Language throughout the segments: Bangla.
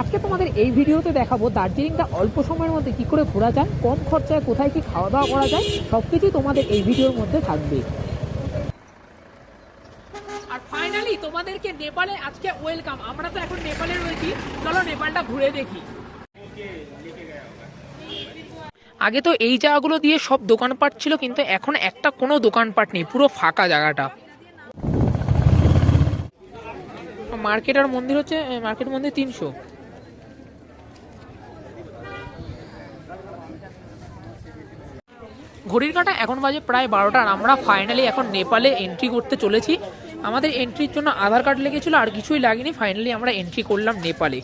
আজকে তোমাদের এই ভিডিওতে দেখাবো দার্জিলিংটা অল্প সময়ের মধ্যে কি করে ঘোরা যায়, কম খরচায় কোথায় কি খাওয়া দাওয়া করা যায় সব কিছুই তোমাদের এই ভিডিওর মধ্যে থাকবে। আর ফাইনালি তোমাদেরকে নেপালে আজকে ওয়েলকাম আমরা তো এখন নেপালে রয়েছি। চলো নেপালটা ঘুরে দেখি। আগে তো এই জায়গাগুলো দিয়ে সব দোকানপাট ছিল, কিন্তু এখন একটা কোনো দোকানপাট নেই, পুরো ফাঁকা জায়গাটা। মার্কেট আর মন্দির হচ্ছে মার্কেট মন্দির তিনশো। ঘড়ির কাঁটা এখন বাজে প্রায় বারোটা আর আমরা ফাইনালি এখন নেপালে এন্ট্রি করতে চলেছি। আমাদের এন্ট্রির জন্য আধার কার্ড লেগেছিল আর কিছুই লাগেনি। ফাইনালি আমরা এন্ট্রি করলাম নেপালে।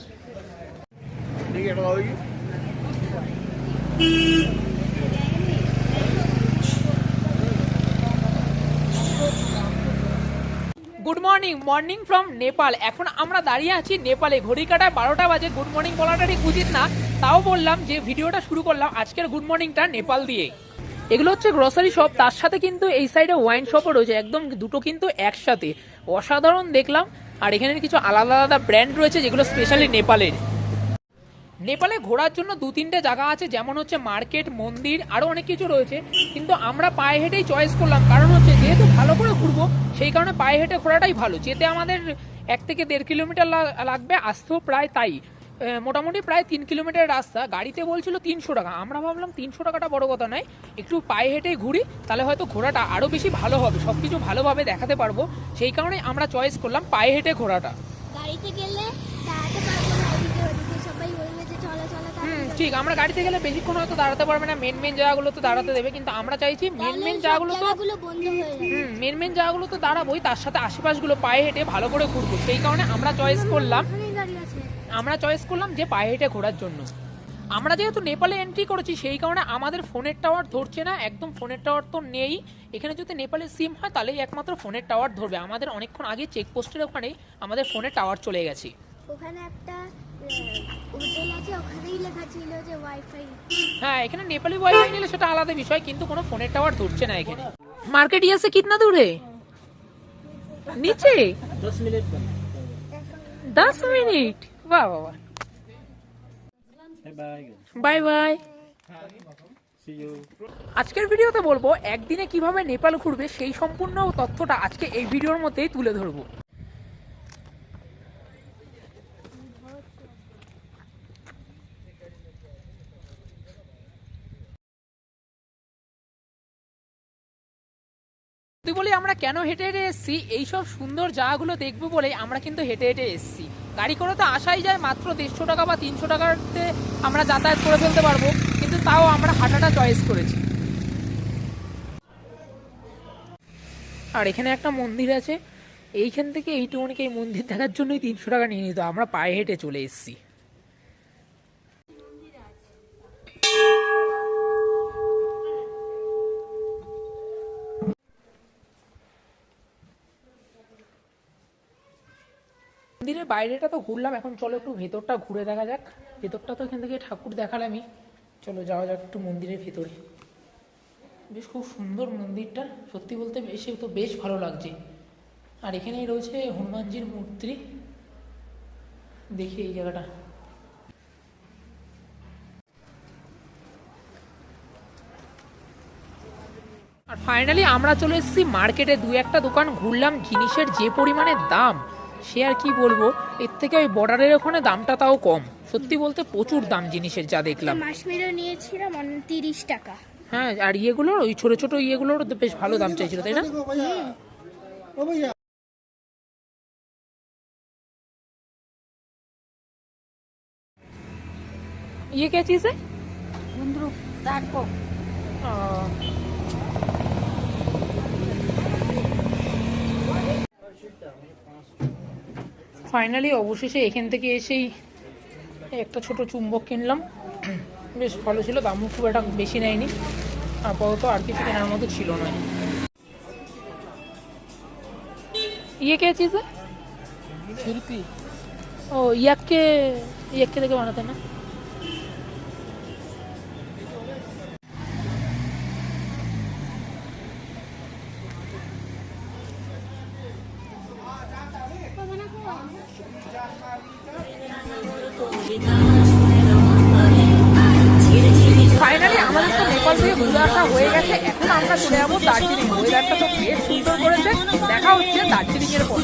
Good morning morning from Nepal এখন আমরা দাঁড়িয়ে আছি নেপালে। ঘড়ি কাটায় বারোটা বাজে। গুড মর্নিং বলাটা ঠিক উচিত না। তাও বললাম যে ভিডিওটা শুরু করলাম আজকের গুড মর্নিংটা নেপাল দিয়ে। এগুলো হচ্ছে গ্রসারি শপ তার সাথে কিন্তু এই সাইডে ওয়াইন শপও রয়েছে। একদম দুটো কিন্তু একসাথে। অসাধারণ দেখলাম। আর এখানে কিছু আলাদা আলাদা ব্র্যান্ড রয়েছে, যেগুলো স্পেশালি নেপালের। নেপালে ঘোরার জন্য দু তিনটে জায়গা আছে, যেমন হচ্ছে মার্কেট, মন্দির আরও অনেক কিছু রয়েছে। কিন্তু আমরা পায়ে হেঁটেই চয়েস করলাম। কারণ হচ্ছে যেহেতু ভালো করে ঘুরবো, সেই কারণে পায়ে হেঁটে ঘোরাটাই ভালো। যেতে আমাদের এক থেকে দেড় কিলোমিটার লাগবে, আসতেও প্রায় তাই। মোটামুটি প্রায় তিন কিলোমিটার রাস্তা। গাড়িতে বলছিল তিনশো টাকা। আমরা ভাবলাম তিনশো টাকাটা বড় কথা নয়। একটু পায়ে হেঁটেই ঘুরি তাহলে হয়তো ঘোরাটা আরও বেশি ভালো হবে। সব কিছু ভালোভাবে দেখাতে পারব। সেই কারণে আমরা চয়েস করলাম পায়ে হেঁটে ঘোরাটা। গাড়িতে গেলে ঠিক। আমরা গাড়িতে গেলে বেশিক্ষণ হয়তো দাঁড়াতে পারবে না। মেন মেন জায়গাগুলো তো দাঁড়াতে দেবে। কিন্তু আমরা চাইছি মেন মেন জায়গাগুলো তো হুম মেন মেন জায়গাগুলো তো দাঁড়াবোই। তার সাথে আশেপাশগুলো পায়ে হেঁটে ভালো করে ঘুরবো। সেই কারণে আমরা চয়েস করলাম আমরা চয়েস করলাম যে পায়ে হেঁটে ঘোরার জন্য। আমরা যেহেতু নেপালে এন্ট্রি করেছি সেই কারণে আমাদের ফোনের টাওয়ার ধরছে না একদম ফোনের টাওয়ার তো নেই। এখানে যদি নেপালে সিম হয় তাহলেই একমাত্র ফোনের টাওয়ার ধরবে। আমাদের অনেকক্ষণ আগে চেকপোস্টের ওখানে আমাদের ফোনের টাওয়ার চলে গেছে। ওখানে একটা হোটেল আছে ওখানেই লেখা ছিল যে ওয়াইফাই হ্যাঁ এখানে নেপালি ওয়াইফাই নিলে সেটা আলাদা বিষয় কিন্তু কোনো ফোনের টাওয়ার ধরছে না এখানে। মার্কেট ইয়াসে কিতনা দূরে? নিচে? দশ মিনিট? বাহ বাহ বাই বাই আজকের ভিডিওতে বলব, একদিনে কীভাবে নেপাল ঘুরবে সেই সম্পূর্ণ তথ্যটা আজকে এই ভিডিওর মধ্যেই তুলে ধরবো। তুই বলি, আমরা কেন হেঁটে হেঁটে এসেছি? এইসব সুন্দর জায়গাগুলো দেখব বলে আমরা কিন্তু হেঁটে হেঁটে এসেছি। গাড়ি করে তো আসাই যায়, মাত্র দেড়শো টাকা বা তিনশো টাকাতে আমরা যাতায়াত করে ফেলতে পারব, কিন্তু তাও আমরা হাঁটাটা চয়েস করেছি। আর এখানে একটা মন্দির আছে, এইখান থেকে এইটুকুনিকে এই মন্দির দেখার জন্যই তিনশো টাকা নিয়ে নিত আমরা পায়ে হেঁটে চলে এসেছি। মন্দিরের বাইরেটা তো ঘুরলাম, এখন চলো একটু ভেতরটা ঘুরে দেখা যাক। ভেতরটা তো এখান থেকে ঠাকুর দেখালামই। চলো যাওয়া যাক একটু মন্দিরের ভেতরে। বেশ খুব সুন্দর মন্দিরটা, সত্যি বলতে এসে তো বেশ ভালো লাগছে। আর এখানেই রয়েছে হনুমানজির মূর্তি। দেখি এই জায়গাটা। আর ফাইনালি আমরা চলে এসেছি মার্কেটে দু একটা দোকান ঘুরলাম, জিনিসের যে পরিমাণে দাম। সে আর কি বলবো এর থেকে ওই বর্ডারের ওখানে দামটা তাও কম সত্যি বলতে প্রচুর দাম জিনিসের যা দেখলাম মাসমিরও নিয়েছিলাম তিরিশ টাকা হ্যাঁ আর ইয়েগুলোর ওই ছোট ছোট ইয়েগুলোর তো বেশ ভালো দাম চাইছিল তাই না ये क्या चीज है हाँ। ফাইনালি অবশেষে এখান থেকে এসেই একটা ছোট চুম্বক কিনলাম বেশ ভালো ছিল দামও খুব একটা বেশি নেয়নি আপাতত আর কিছু কেনার মতো ছিল না ये क्या चीज़ है छिड़की ओ यक के यक के देके बनाते हैं ना আমরা চলে যাব দার্জিলিং। ওয়েদারটা তো বেশ সুন্দর করেছে। দেখা হচ্ছে দার্জিলিং এর পর।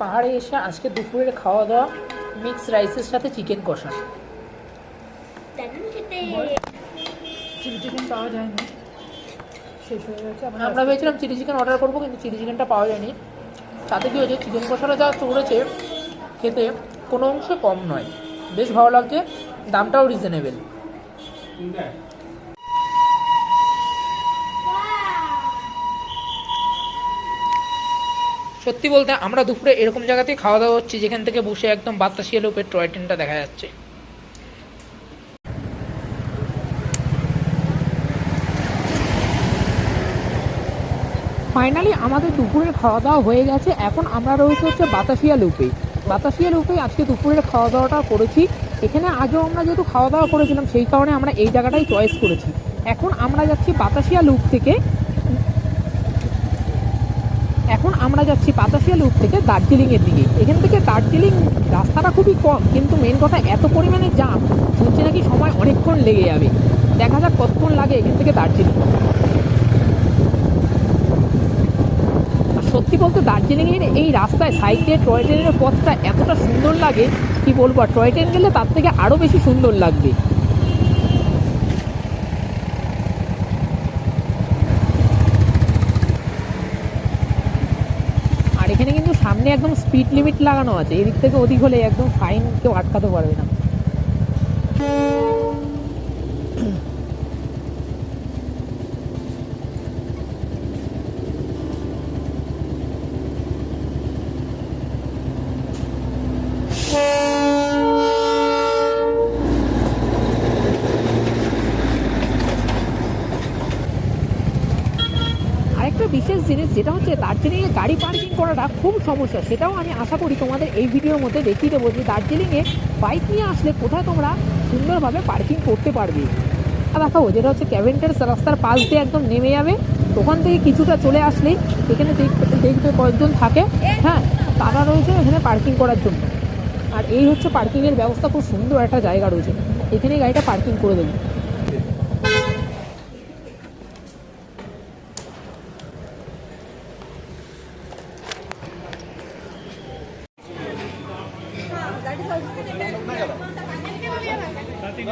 পাহাড়ে এসে আজকে দুপুরের খাওয়া দাওয়া মিক্স রাইসের সাথে চিকেন কষা। চিলি চিকেন পাওয়া যায়নি। শেষ হয়ে গেছে আমরা ভেবেছিলাম চিলি চিকেন অর্ডার করব কিন্তু চিলি চিকেনটা পাওয়া যায়নি। তাতে কি হয়েছে চিকেন কষাটা যা চড়েছে খেতে কোনো অংশে কম নয়। বেশ ভালো লাগছে দামটাও রিজনেবেল সত্যি বলতে আমরা দুপুরে এরকম জায়গাতেই খাওয়া দাওয়া হচ্ছে, যেখান থেকে বসে একদম বাতাসিয়া লোপের টয় ট্রেনটা দেখা যাচ্ছে। ফাইনালি আমাদের দুপুরের খাওয়া দাওয়া হয়ে গেছে। এখন আমরা রয়েছে হচ্ছে বাতাসিয়া লুপে। বাতাসিয়া লুপে আজকে দুপুরের খাওয়া দাওয়াটা করেছি। এখানে আজও আমরা যেহেতু খাওয়া দাওয়া করেছিলাম, সেই কারণে আমরা এই জায়গাটাই চয়েস করেছি। এখন আমরা যাচ্ছি বাতাসিয়া লুপ থেকে এখন আমরা যাচ্ছি পাতাশিয়া লুপ থেকে দার্জিলিংয়ের দিকে। এখান থেকে দার্জিলিং রাস্তাটা খুবই কম, কিন্তু মেন কথা এত পরিমাণে জাম শুনছি নাকি সময় অনেকক্ষণ লেগে যাবে। দেখা যাক কতক্ষণ লাগে এখান থেকে দার্জিলিং। সত্যি বলতে দার্জিলিংয়ের এই রাস্তায় সাইকেল টয় ট্রেনের পথটা এতটা সুন্দর লাগে, কি বলব, আর টয় ট্রেন গেলে তার থেকে আরও বেশি সুন্দর লাগবে আর এখানে কিন্তু সামনে একদম স্পিড লিমিট লাগানো আছে। এদিক থেকে ওদিক হলে একদম ফাইন কেউ আটকাতে পারবে না। বিশেষ জিনিস যেটা হচ্ছে দার্জিলিংয়ে গাড়ি পার্কিং করাটা খুব সমস্যা। সেটাও আমি আশা করি তোমাদের এই ভিডিওর মধ্যে দেখিয়ে দেবো যে দার্জিলিংয়ে বাইক নিয়ে আসলে কোথায় তোমরা সুন্দরভাবে পার্কিং করতে পারবে। আর দেখাবো যেটা হচ্ছে ক্যাভেন্টের রাস্তার পাশ দিয়ে একদম নেমে যাবে। ওখান থেকে কিছুটা চলে আসলেই এখানে দেখ- দেখবে কয়েকজন থাকে হ্যাঁ তারা রয়েছে এখানে পার্কিং করার জন্য। আর এই হচ্ছে পার্কিংয়ের ব্যবস্থা, খুব সুন্দর একটা জায়গা রয়েছে। এখানে গাড়িটা পার্কিং করে দেবে। ప్రతి